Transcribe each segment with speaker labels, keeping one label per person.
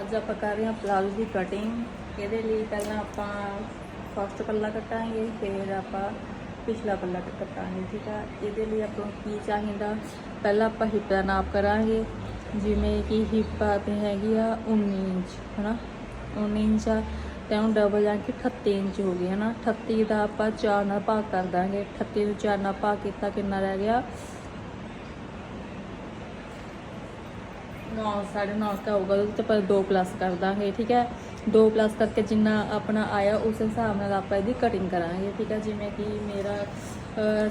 Speaker 1: ਅੱਜ ਆਪਾਂ ਕਰ ਰਹੇ ਹਾਂ ਪਲਾਜ਼ੋ ਦੀ ਕਟਿੰਗ ਇਹਦੇ ਲਈ ਪਹਿਲਾਂ ਆਪਾਂ ਫਸਟ ਪੱਲਾ ਕੱਟਾਂਗੇ, ਫਿਰ ਆਪਾਂ ਪਿਛਲਾ ਪੱਲਾ ਕੱਟਾਂਗੇ, ਠੀਕ ਆ? ਇਹਦੇ ਲਈ ਆਪਾਂ ਨੂੰ ਕੀ ਚਾਹੀਦਾ? ਪਹਿਲਾਂ ਆਪਾਂ ਹਿੱਪ ਦਾ ਨਾਪ ਕਰਾਂਗੇ, ਜਿਵੇਂ ਕਿ ਹਿੱਪ ਆਪਣੀ ਹੈਗੀ ਆ 19 ਇੰਚ, ਹਨਾ? 19 ਇੰਚ ਆ, ਤੇ ਹੁਣ ਡਬਲ ਜਾ ਕਿ 38 ਇੰਚ ਹੋ ਗਈ, ਹਨਾ? 38 ਦਾ ਆਪਾਂ 4 ਨਾਲ ਭਾਗ ਕਰ ਦਾਂਗੇ। 38 ਨੂੰ 4 ਨਾਲ ਭਾਗ ਕੀਤਾ ਕਿੰਨਾ ਰਹਿ ਗਿਆ? 9 9.5 ਤਾਂ ਹੋਊਗਾ, ਉਹਦੇ ਤੇ ਪਰ 2 ਪਲੱਸ ਕਰ ਦਾਂਗੇ ਠੀਕ ਹੈ? 2 ਪਲੱਸ ਕਰਕੇ ਜਿੰਨਾ ਆਪਣਾ ਆਇਆ, ਉਸ ਹਿਸਾਬ ਨਾਲ ਆਪਾਂ ਇਹਦੀ ਕਟਿੰਗ ਕਰਾਂਗੇ, ਠੀਕ ਹੈ? ਜਿਵੇਂ ਕਿ ਮੇਰਾ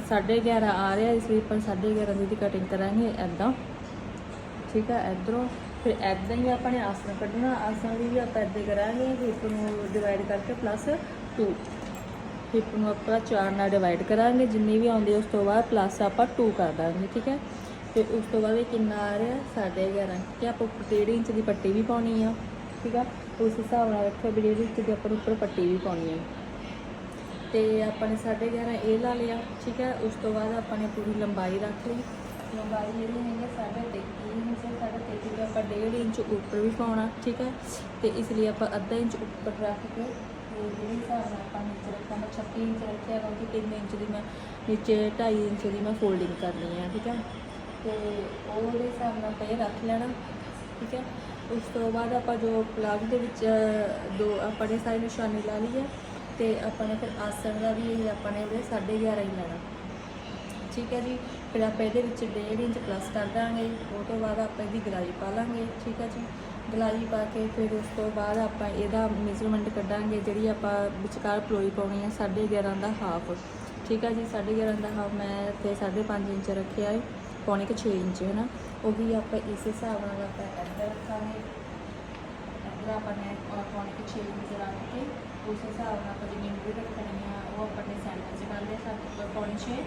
Speaker 1: 11.5 ਆ ਰਿਹਾ, ਇਸ ਲਈ ਆਪਾਂ 11.5 ਦੀ ਕਟਿੰਗ ਕਰਾਂਗੇ ਐਦਾਂ ਠੀਕ ਹੈ? ਇਧਰੋਂ ਫਿਰ ਐਦਾਂ ਹੀ ਆਪਾਂ ਨੇ ਆਸਣ ਕੱਢਣਾ, ਆਸਣ ਦੀ ਵੀ ਆਪਾਂ ਐਦਾਂ ਕਰਾਂਗੇ ਹਿੱਪ ਨੂੰ ਡਿਵਾਈਡ ਕਰਕੇ ਪਲੱਸ 2 ਹਿੱਪ ਨੂੰ ਆਪਾਂ 4 ਨਾਲ ਡਿਵਾਈਡ ਕਰਾਂਗੇ, ਜਿੰਨੀ ਵੀ ਆਉਂਦੀ ਉਸ ਤੋਂ ਬਾਅਦ ਪਲੱਸ ਆਪਾਂ 2 ਕਰ ਦਾਂਗੇ, ਠੀਕ ਹੈ? ਤੇ ਉਸ ਤੋਂ ਬਾਅਦ ਇਹ ਕਿੰਨਾ ਆ ਰਿਹਾ 11.5 ਕਿ ਆਪਾਂ ਉੱਪਰ 1.5 ਇੰਚ ਦੀ ਪੱਟੀ ਵੀ ਪਾਉਣੀ ਆ, ਠੀਕ ਆ? ਉਸ ਹਿਸਾਬ ਨਾਲ ਰੱਖੋ ਵੀ 1.5 ਇੰਚ ਦੀ ਆਪਾਂ ਉੱਪਰ ਪੱਟੀ ਵੀ ਪਾਉਣੀ ਆ। ਤੇ ਆਪਾਂ ਨੇ 11.5 ਇਹ ਲਾ ਲਿਆ, ਠੀਕ ਹੈ ਉਸ ਤੋਂ ਬਾਅਦ ਆਪਾਂ ਨੇ ਪੂਰੀ ਲੰਬਾਈ ਰੱਖ ਲਈ। ਲੰਬਾਈ ਜਿਹੜੀ ਹੈਗੀ ਸਾਢੇ 33 ਇੰਚ, ਸਾਢੇ 33 ਆਪਾਂ 1.5 ਇੰਚ ਉੱਪਰ ਵੀ ਪਾਉਣਾ, ਠੀਕ ਹੈ ਤੇ ਇਸ ਲਈ ਆਪਾਂ ਅੱਧਾ ਇੰਚ ਉੱਪਰ ਰੱਖ ਕੇ ਤੇ ਜਿਹੜੇ ਹਿਸਾਬ ਨਾਲ ਆਪਾਂ ਨੀਚੇ ਰੱਖਿਆ ਮੈਂ 36 ਇੰਚ ਰੱਖਿਆ ਕਿਉਂਕਿ 3 ਇੰਚ ਦੀ ਮੈਂ ਨੀਚੇ 2.5 ਇੰਚ ਦੀ ਮੈਂ ਫੋਲਡਿੰਗ ਕਰਨੀ ਹੈ ਠੀਕ ਹੈ ਤੇ ਉਹਦੇ ਹਿਸਾਬ ਨਾਲ ਆਪਾਂ ਇਹ ਰੱਖ ਲੈਣਾ, ਠੀਕ ਹੈ? ਉਸ ਤੋਂ ਬਾਅਦ ਆਪਾਂ ਜੋ ਪਲਾਜ਼ੋ ਦੇ ਵਿੱਚ ਦੋ ਆਪਾਂ ਨੇ ਸਾਰੀ ਨਿਸ਼ਾਨੀ ਲਾ ਲਈ ਹੈ ਤੇ ਆਪਾਂ ਨੇ ਫਿਰ ਆਸਣ ਦਾ ਵੀ ਇਹ ਆਪਾਂ ਨੇ ਉਹਦੇ 11.5 ਹੀ ਲੈਣਾ। ਠੀਕ ਹੈ ਜੀ? ਫਿਰ ਆਪਾਂ ਇਹਦੇ ਵਿੱਚ 1.5 ਇੰਚ ਪਲੱਸ ਕਰ ਦਾਂਗੇ। ਉਹ ਤੋਂ ਬਾਅਦ ਆਪਾਂ ਇਹਦੀ ਗਲਾਈ ਪਾ ਲਾਂਗੇ, ਠੀਕ ਹੈ ਜੀ? ਗਲਾਈ ਪਾ ਕੇ ਫਿਰ ਉਸ ਤੋਂ ਬਾਅਦ ਆਪਾਂ ਇਹਦਾ ਮੇਜ਼ਰਮੈਂਟ ਕੱਢਾਂਗੇ, ਜਿਹੜੀ ਆਪਾਂ ਵਿਚਕਾਰ ਪਲੋਈ ਪਾਉਣੀ ਹੈ 11.5 ਦਾ ਹਾਫ ਠੀਕ ਹੈ ਜੀ? 11.5 ਦਾ ਹਾਫ ਮੈਂ ਤੇ 5.5 ਇੰਚ ਰੱਖਿਆ ਹੈ। ਪੌਣੇ ਕਿ 6 ਇੰਚ ਹੈ ਨਾ ਉਹ ਵੀ ਆਪਾਂ ਇਸ ਹਿਸਾਬ ਨਾਲ ਆਪਾਂ ਇੱਧਰ ਰੱਖਾਂਗੇ। ਇੱਧਰ ਆਪਾਂ ਨੇ ਪੌਣੇ ਕਿ 6 ਇੰਚ ਰੱਖ ਕੇ ਉਸ ਹਿਸਾਬ ਨਾਲ ਆਪਾਂ ਜਿੰਨੀ ਮੂਰੀ ਰੱਖਣੀ ਆ, ਉਹ ਆਪਾਂ ਨੇ ਸੈਂਟਰ 'ਚ ਕਰ ਲਿਆ, ਸੱਤ ਪੌਣੇ 6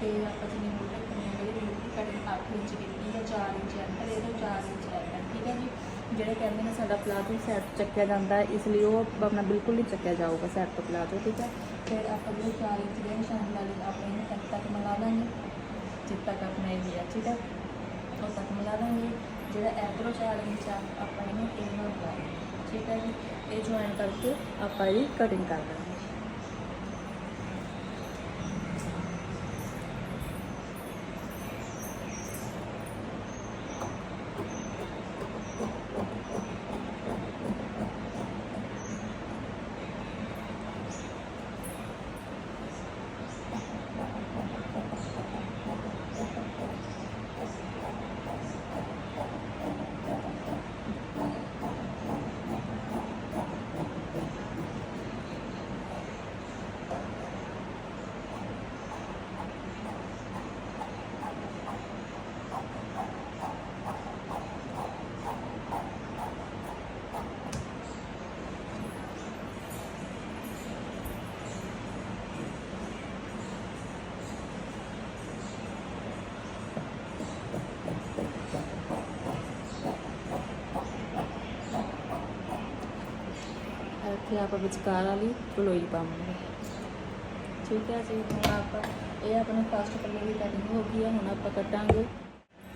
Speaker 1: ਤੇ ਆਪਾਂ ਜਿੰਨੀ ਮੂਰੀ ਰੱਖਣੀ ਆ, ਜਿਹੜੀ ਮੂਰੀ ਕਟਿੰਗ 8 ਇੰਚ ਕੀਤੀ ਹੈ 4 ਇੰਚ ਅੰਦਰ ਇਹਦੇ 4 ਇੰਚ ਲੈਣਾ ਠੀਕ ਹੈ ਜੀ? ਜਿਹੜੇ ਕਹਿੰਦੇ ਨੇ ਸਾਡਾ ਪਲਾਜ਼ੋ ਸੈੱਟ ਚੱਕਿਆ ਜਾਂਦਾ, ਇਸ ਲਈ ਉਹ ਆਪਣਾ ਬਿਲਕੁਲ ਨਹੀਂ ਚੱਕਿਆ ਜਾਊਗਾ ਸੈੱਟ ਤੋਂ ਪਲਾਜ਼ੋ ਠੀਕ ਹੈ ਫਿਰ ਆਪਾਂ ਜਿਹੜੇ 4 ਇੰਚ ਦੇ ਨਿਸ਼ਾਨ ਵਾਲੀ ਆਪਣੇ ਨੂੰ ਤੱਕ ਤੱਕ ਮਿਲਾ ਦਾਂਗੇ। ਜਿੱਦ ਤੱਕ ਆਪਣਾ ਇਹ ਹੈ, ਠੀਕ ਹੈ? ਉਹ ਤੱਕ ਮਿਲਾ ਦਾਂਗੇ। ਜਿਹੜਾ ਐਬਰੋ 4 ਇੰਚ ਆ, ਆਪਾਂ ਇਹਨੂੰ ਇਹ ਨਾਲ ਠੀਕ ਹੈ ਜੀ? ਇਹ ਜੁਆਇਨ ਕਰਕੇ ਆਪਾਂ ਇਹਦੀ ਕਟਿੰਗ ਕਰ ਦਾਂਗੇ। ਇੱਥੇ ਆਪਾਂ ਵਿਚਕਾਰ ਵਾਲੀ ਪਲੋਈ ਪਾਵਾਂਗੇ। ਠੀਕ ਹੈ ਜੀ, ਹੁਣ ਆਪਾਂ ਇਹ ਆਪਣੇ ਫਸਟ ਪੱਲੇ ਦੀ ਕਟਿੰਗ ਹੋ ਗਈ ਹੈ, ਹੁਣ ਆਪਾਂ ਕੱਟਾਂਗੇ।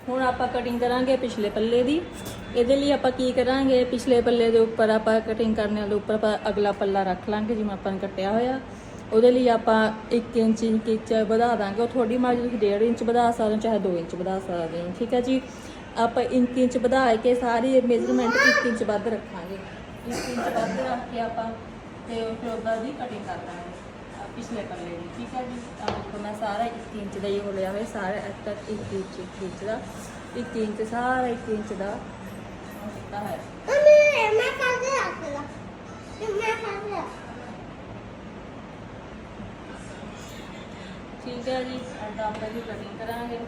Speaker 1: ਹੁਣ ਆਪਾਂ ਕਟਿੰਗ ਕਰਾਂਗੇ ਪਿਛਲੇ ਪੱਲੇ ਦੀ। ਇਹਦੇ ਲਈ ਆਪਾਂ ਕੀ ਕਰਾਂਗੇ, ਪਿਛਲੇ ਪੱਲੇ ਦੇ ਉੱਪਰ ਆਪਾਂ ਕਟਿੰਗ ਕਰਨ ਵਾਲੇ ਉੱਪਰ ਆਪਾਂ ਅਗਲਾ ਪੱਲਾ ਰੱਖ ਲਾਂਗੇ, ਜਿਵੇਂ ਆਪਾਂ ਨੇ ਕੱਟਿਆ ਹੋਇਆ। ਉਹਦੇ ਲਈ ਆਪਾਂ 1 ਇੰਚ ਇੰਚ ਵਧਾ ਦਾਂਗੇ। ਉਹ ਤੁਹਾਡੀ ਮਰਜ਼ੀ, ਤੁਸੀਂ 1.5 ਇੰਚ ਵਧਾ ਸਕਦੇ ਹੋ, ਚਾਹੇ 2 ਇੰਚ ਵਧਾ ਸਕਦੇ ਹੋ। ਠੀਕ ਹੈ ਜੀ, ਆਪਾਂ 1 ਇੰਚ ਵਧਾ ਕੇ ਸਾਰੀ ਮੇਜ਼ਰਮੈਂਟ 1 ਇੰਚ ਵੱਧ ਰੱਖਾਂਗੇ। 1 ਇੰਚ ਵੱਧ ਰੱਖ ਕੇ ਆਪਾਂ ਤੇ ਫਿਰ ਉਹਦਾ ਦੀ ਕਟਿੰਗ ਕਰ ਦਾਂਗੇ ਪਿਛਲੇ ਪੱਲੇ ਦੀ ਠੀਕ ਹੈ ਜੀ? ਆਹ ਦੇਖੋ ਮੈਂ ਸਾਰਾ 1 ਇੰਚ ਦਾ ਹੀ ਹੋ ਲਿਆ ਹੋਇਆ ਸਾਰਾ ਇੱਥੇ ਤੱਕ 1 ਇੰਚ 1 ਇੰਚ ਦਾ। 1 ਇੰਚ ਸਾਰਾ 1 ਇੰਚ ਦਾ। ਹੁੰਦਾ ਹੈ।
Speaker 2: ਮੰਮੀ ਮੈਂ ਕਰ ਦੇ ਰੱਖ ਲਾ। ਮੈਂ ਕਰ ਦੇ
Speaker 1: ਠੀਕ ਹੈ ਜੀ ਅੱਜ ਆਪਾਂ ਦੀ ਕਟਿੰਗ ਕਰਾਂਗੇ।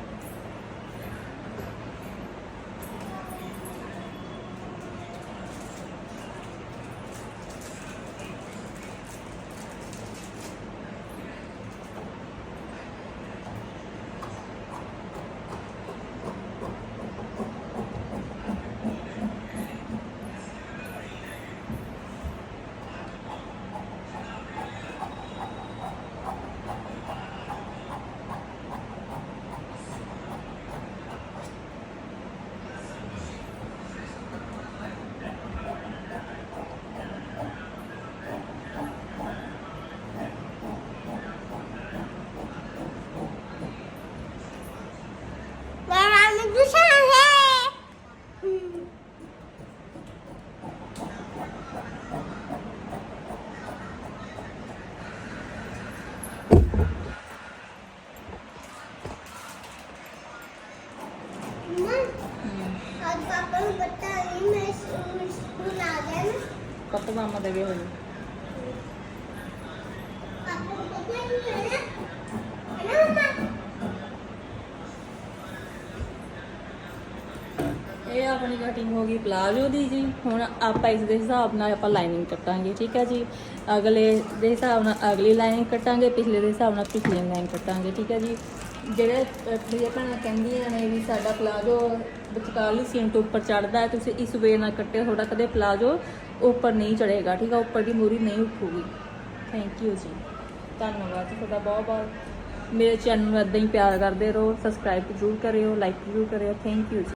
Speaker 2: ਪਤਾ ਨਹੀਂ ਮੈਂ ਸਕੂਲ ਸਕੂਲ ਆ ਗਿਆ ਨਾ।
Speaker 1: ਕੱਪ ਮਾਮਾ ਦੇਵੇ ਹੋਏ
Speaker 2: ਪਾਪਾ ਨੂੰ ਪਤਾ ਨਹੀਂ ਹੈ ਨਾ। ਹੈ ਨਾ ਮਮਾ?
Speaker 1: ਇਹ ਆਪਣੀ ਕਟਿੰਗ ਹੋ ਗਈ ਪਲਾਜ਼ੋ ਦੀ ਜੀ। ਹੁਣ ਆਪਾਂ ਇਸ ਦੇ ਹਿਸਾਬ ਨਾਲ ਆਪਾਂ ਲਾਈਨਿੰਗ ਕੱਟਾਂਗੇ ਠੀਕ ਹੈ ਜੀ? ਅਗਲੇ ਦੇ ਹਿਸਾਬ ਨਾਲ ਅਗਲੀ ਲਾਈਨਿੰਗ ਕੱਟਾਂਗੇ ਪਿਛਲੇ ਦੇ ਹਿਸਾਬ ਨਾਲ ਪਿਛਲੀ ਲਾਈਨ ਕੱਟਾਂਗੇ ਠੀਕ ਹੈ ਜੀ? ਜਿਹੜੇ ਕੁੜੀਆਂ ਭੈਣਾਂ ਕਹਿੰਦੀਆਂ ਨੇ ਵੀ ਸਾਡਾ ਪਲਾਜ਼ੋ ਵਿਚਕਾਰਲੀ ਸੀਨ ਤੋਂ ਉੱਪਰ ਚੜਦਾ ਹੈ, ਤੁਸੀਂ ਇਸ ਵੇ ਨਾਲ ਕੱਟਿਓ, ਤੁਹਾਡਾ ਕਦੇ ਪਲਾਜ਼ੋ ਉੱਪਰ ਨਹੀਂ ਚੜੇਗਾ ਠੀਕ ਹੈ ਉੱਪਰ ਦੀ ਮੂਰੀ ਨਹੀਂ ਉੱਠੂਗੀ। ਥੈਂਕ ਯੂ ਜੀ। ਧੰਨਵਾਦ ਜੀ ਤੁਹਾਡਾ ਬਹੁਤ ਬਹੁਤ। ਮੇਰੇ ਚੈਨਲ ਨੂੰ ਇਦਾਂ ਹੀ ਪਿਆਰ ਕਰਦੇ ਰਹੋ ਸਬਸਕ੍ਰਾਈਬ ਜ਼ਰੂਰ ਕਰਿਓ ਲਾਈਕ ਜ਼ਰੂਰ ਕਰਿਓ। ਥੈਂਕ ਯੂ ਜੀ।